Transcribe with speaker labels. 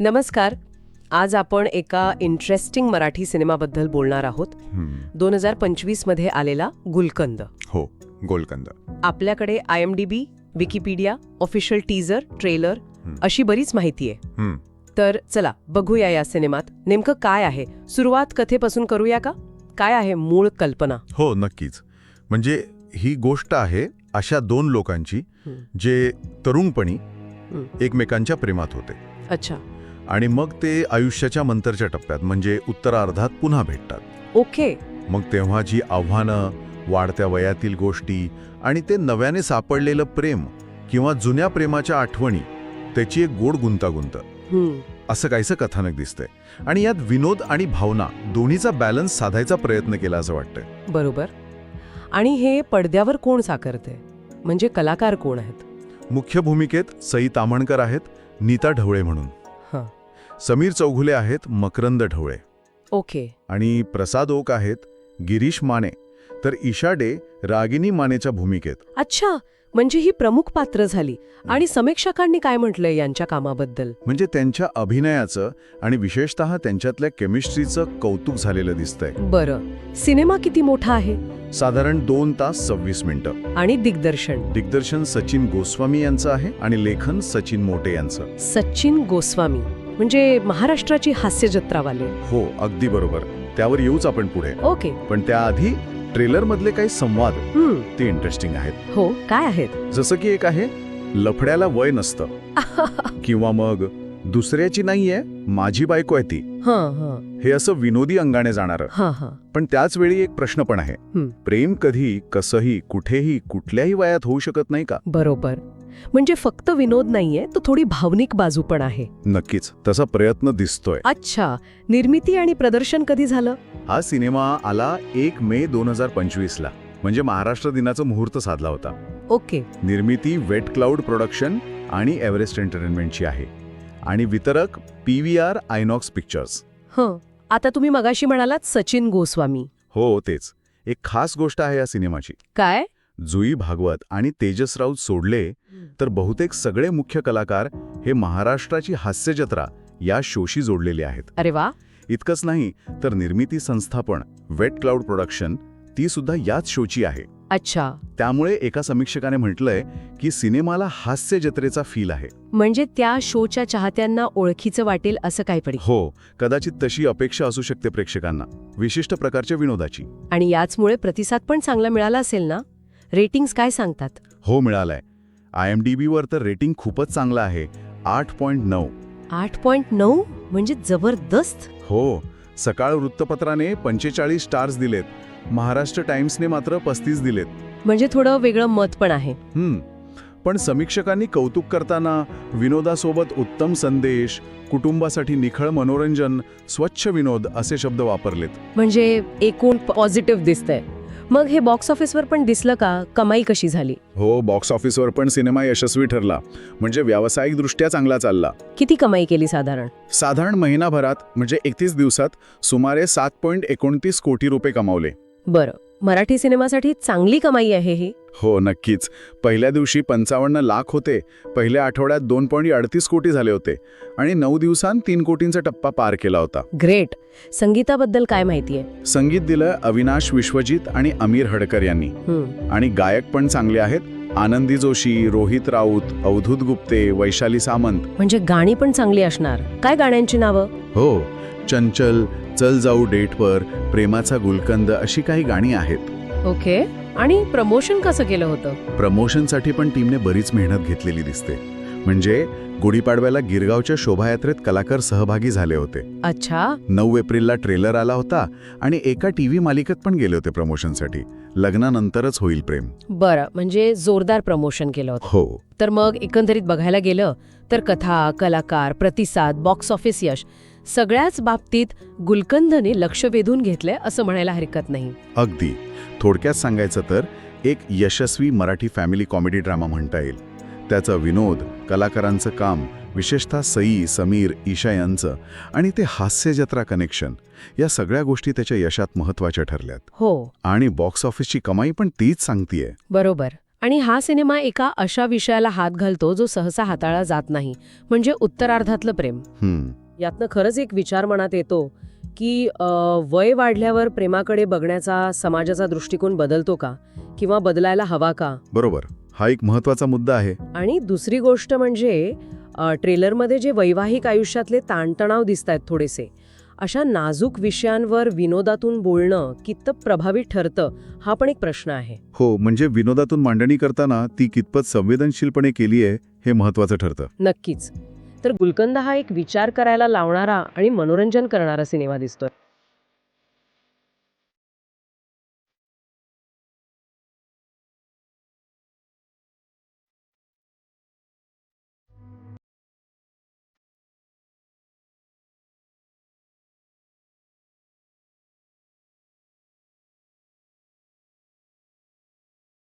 Speaker 1: नमस्कार. आज आपण एका इंटरेस्टिंग मराठी सिनेमाबद्दल बोलणार आहोत. दोन हजार पंचवीसमध्ये आलेला गुलकंद.
Speaker 2: हो गोलकंद.
Speaker 1: आपल्याकडे I M D B Wikipedia official teaser trailer. अशी बरीच माहिती आहे. तर चला बघूया या सिनेमात नेमकं काय आहे. सुरुवात कथेपासून करूया का? काय आहे मूळ कल्पना?
Speaker 2: हो नक्कीच. म्हणजे ही गोष्ट आहे अशा दोन लोकांची. जे तरुणपणी. एकमेकांच्या प्रेमात होते.
Speaker 1: अच्छा.
Speaker 2: आणि मग ते आयुष्याच्या मंतरच्या टप्प्यात म्हणजे उत्तरार्धात पुन्हा भेटतात.
Speaker 1: ओके.
Speaker 2: मग तेव्हा जी आव्हानं वाढत्या वयातील गोष्टी आणि ते नव्याने सापडलेलं प्रेम किंवा जुन्या प्रेमाच्या आठवणी त्याची एक गोड गुंतागुंत. असं काहीसं कथानक दिसतंय. आणि यात विनोद आणि भावना दोन्हीचा बॅलन्स साधायचा प्रयत्न केला असं वाटतंय.
Speaker 1: बरोबर. आणि हे पडद्यावर कोण साकारते म्हणजे कलाकार कोण आहेत?
Speaker 2: मुख्य भूमिकेत सई तामणकर आहेत नीता ढवळे म्हणून. समीर चौघुले आहेत मकरंद ढवळे.
Speaker 1: ओके.
Speaker 2: आणि प्रसाद ओक आहेत गिरीश माने. तर ईशा डे रागिनी मानेच्या भूमिकेत.
Speaker 1: अच्छा म्हणजे ही प्रमुख पात्र झाली. आणि समीक्षकांनी काय म्हटलंय यांच्या कामाबद्दल?
Speaker 2: म्हणजे त्यांच्या अभिनयाचं आणि विशेषतः त्यांच्यातल्या केमिस्ट्रीचं कौतुक झालेलं दिसतंय.
Speaker 1: बरं. सिनेमा किती मोठा आहे?
Speaker 2: साधारण दोन तास सव्वीस मिनिटं.
Speaker 1: आणि दिग्दर्शन?
Speaker 2: दिग्दर्शन सचिन गोस्वामी यांचं आहे आणि लेखन सचिन मोटे यांचं.
Speaker 1: सचिन गोस्वामी. म्हणजे महाराष्ट्राची हास्यजत्रावाले
Speaker 2: हो अगदी बरोबर. त्यावर येऊच आपण पुढे.
Speaker 1: ओके.
Speaker 2: पण त्याआधी ट्रेलरमधले काही संवाद ते इंटरेस्टिंग आहेत.
Speaker 1: हो काय आहेत?
Speaker 2: जसं की एक आहे लफड्याला वय नसतं. किंवा मग दुसऱ्याची नाहीये माझी बायको आहे ती.
Speaker 1: हां हां.
Speaker 2: हे असं विनोदी अंगाने जाणारं. पण त्याच वेळी एक प्रश्न पण आहे.
Speaker 1: हं.
Speaker 2: प्रेम कधी कसंही कुठेही कुठल्याही वयात होऊ शकत नाही का?
Speaker 1: बरोबर. म्हणजे फक्त विनोद नाहीये तो थोडी भावनिक बाजू पण आहे.
Speaker 2: नक्कीच तसा प्रयत्न दिसतोय.
Speaker 1: अच्छा निर्मिती आणि प्रदर्शन कधी झालं?
Speaker 2: हा सिनेमा आला एक मे दोन हजार पंचवीस ला म्हणजे महाराष्ट्र दिनाचा मुहूर्त साधला होता.
Speaker 1: ओके.
Speaker 2: निर्मिती वेट क्लाउड प्रोडक्शन आणि एव्हरेस्ट एंटरटेनमेंटची आहे. आणि वितरक P V R INOX pictures.
Speaker 1: हं आता तुम्ही मगाशी म्हणालात सचिन गोस्वामी.
Speaker 2: हो तेच. एक खास गोष्ट आहे या सिनेमाची.
Speaker 1: काय?
Speaker 2: जुई भागवत आणि तेजस राऊत सोडले तर बहुतेक सगळे मुख्य कलाकार हे महाराष्ट्राची हास्यजत्रा या शोशी जोडलेले आहेत.
Speaker 1: अरे वा.
Speaker 2: इतकंच नाही तर निर्मिती संस्थापन वेट क्लाउड प्रोडक्शन ती सुद्धा याच शोची आहे.
Speaker 1: अच्छा.
Speaker 2: त्यामुळे एका समीक्षकाने म्हटलंय की सिनेमाला हास्य जत्रेचा फील आहे.
Speaker 1: म्हणजे त्या शोच्या चाहत्यांना ओळखीचं वाटेल असं काहीतरी
Speaker 2: हो कदाचित तशी अपेक्षा असू शकते प्रेक्षकांना विशिष्ट प्रकारच्या विनोदाची.
Speaker 1: आणि याचमुळे प्रतिसाद पण चांगला मिळाला असेल ना? रेटिंग्स काय सांगतात?
Speaker 2: हो मिळालाय. आय एम डी बीवर तर रेटिंग खूपच चांगलं आहे. आठ पॉईंट नऊ.
Speaker 1: आठ पॉइंट नऊ? म्हणजे जबरदस्त?
Speaker 2: हो. सकाळ वृत्तपत्राने पंचेचाळीस स्टार्स दिलेत. महाराष्ट्र टाइम्सने मात्र पस्तीस दिलेत.
Speaker 1: म्हणजे थोडं वेगळं मत पण आहे.
Speaker 2: हम्म. पण समीक्षकांनी कौतुक करताना विनोदासोबत उत्तम संदेश कुटुंबासाठी निखळ मनोरंजन स्वच्छ विनोद असे शब्द वापरलेत.
Speaker 1: म्हणजे एकूण पॉझिटिव्ह दिसतंय. मग हे बॉक्स ऑफिसवर पण दिसलं का? कमाई कशी झाली?
Speaker 2: हो बॉक्स ऑफिसवर पण सिनेमा यशस्वी ठरला. म्हणजे व्यावसायिकदृष्ट्या चांगला चालला.
Speaker 1: किती कमाई केली साधारण?
Speaker 2: साधारण महिनाभरात म्हणजे एकतीस दिवसात सुमारे सात पॉईंट एकोणतीस कोटी रुपये कमावले.
Speaker 1: बरं. मराठी सिनेमासाठी चांगली कमाई आहे ही.
Speaker 2: हो नक्कीच. पहिल्या दिवशी पंचावन्न लाख होते. पहिल्या आठवड्यात दोन पॉईंट अडतीस कोटी झाले होते. आणि नऊ दिवसांत तीन कोटींचा टप्पा पार केला होता.
Speaker 1: ग्रेट. संगीताबद्दल काय माहितीये
Speaker 2: संगीत दिलं अविनाश विश्वजित आणि अमीर हडकर यांनी. आणि गायक पण चांगले आहेत. आनंदी जोशी रोहित राऊत अवधूत गुप्ते वैशाली सामंत.
Speaker 1: म्हणजे गाणी पण चांगली असणार. काय गाण्यांची नावं?
Speaker 2: हो चंचल चल जाऊ डेटवर प्रेमाचा गुलकंद अशी काही गाणी आहेत.
Speaker 1: ओके. आणि प्रमोशन कसं केलं होतं?
Speaker 2: प्रमोशनसाठी पण टीमने बरीच मेहनत घेतलेली दिसते. म्हणजे गुढीपाडव्याला गिरगावच्या शोभायात्रेत कलाकार सहभागी झाले होते.
Speaker 1: अच्छा.
Speaker 2: नऊ एप्रिलला ट्रेलर आला होता आणि एका टीव्ही मालिकेत पण गेले होते प्रमोशनसाठी. लग्नानंतरच होईल प्रेम.
Speaker 1: बरं म्हणजे जोरदार प्रमोशन केलं होतं.
Speaker 2: हो.
Speaker 1: तर मग एकंदरीत बघायला गेलं तर कथा कलाकार प्रतिसाद बॉक्स ऑफिस यश सगळ्याच बाबतीत गुलकंदने लक्ष वेधून घेतलंय असं म्हणायला हरकत नाही.
Speaker 2: अगदी. थोडक्यात सांगायचं तर एक यशस्वी मराठी फॅमिली कॉमेडी ड्रामा म्हणता येईल. त्याचा विनोद कलाकारांचं काम विशेषतः सई समीर ईशा यांचं आणि ते हास्यजत्रा कनेक्शन या सगळ्या गोष्टी त्याच्या यशात महत्त्वाच्या ठरल्यात.
Speaker 1: हो.
Speaker 2: आणि बॉक्स ऑफिसची कमाई पण तीच सांगतीये.
Speaker 1: बरोबर. आणि हा सिनेमा एका अशा विषयाला हात घालतो जो सहसा हाताळला जात नाही म्हणजे उत्तरार्धातलं प्रेम. यातनं खरंच एक विचार मनात येतो की वय वाढल्यावर प्रेमाकडे बघण्याचा समाजाचा दृष्टिकोन बदलतो का? किंवा बदलायला हवा का?
Speaker 2: बरोबर. हा एक महत्त्वाचा मुद्दा आहे.
Speaker 1: आणि दुसरी गोष्ट म्हणजे ट्रेलरमध्ये जे वैवाहिक आयुष्यातले ताणतणाव दिसत आहेत थोडेसे अशा नाजूक विषयांवर विनोदातून बोलणं कितपत प्रभावी ठरतं हा पण एक प्रश्न आहे.
Speaker 2: हो म्हणजे विनोदातून मांडणी करताना ती कितपत संवेदनशीलपणे केली आहे हे महत्वाचं ठरतं.
Speaker 1: नक्कीच. तर गुलकंद हा एक विचार करायला लावणारा आणि मनोरंजन करणारा सिनेमा दिसतोय.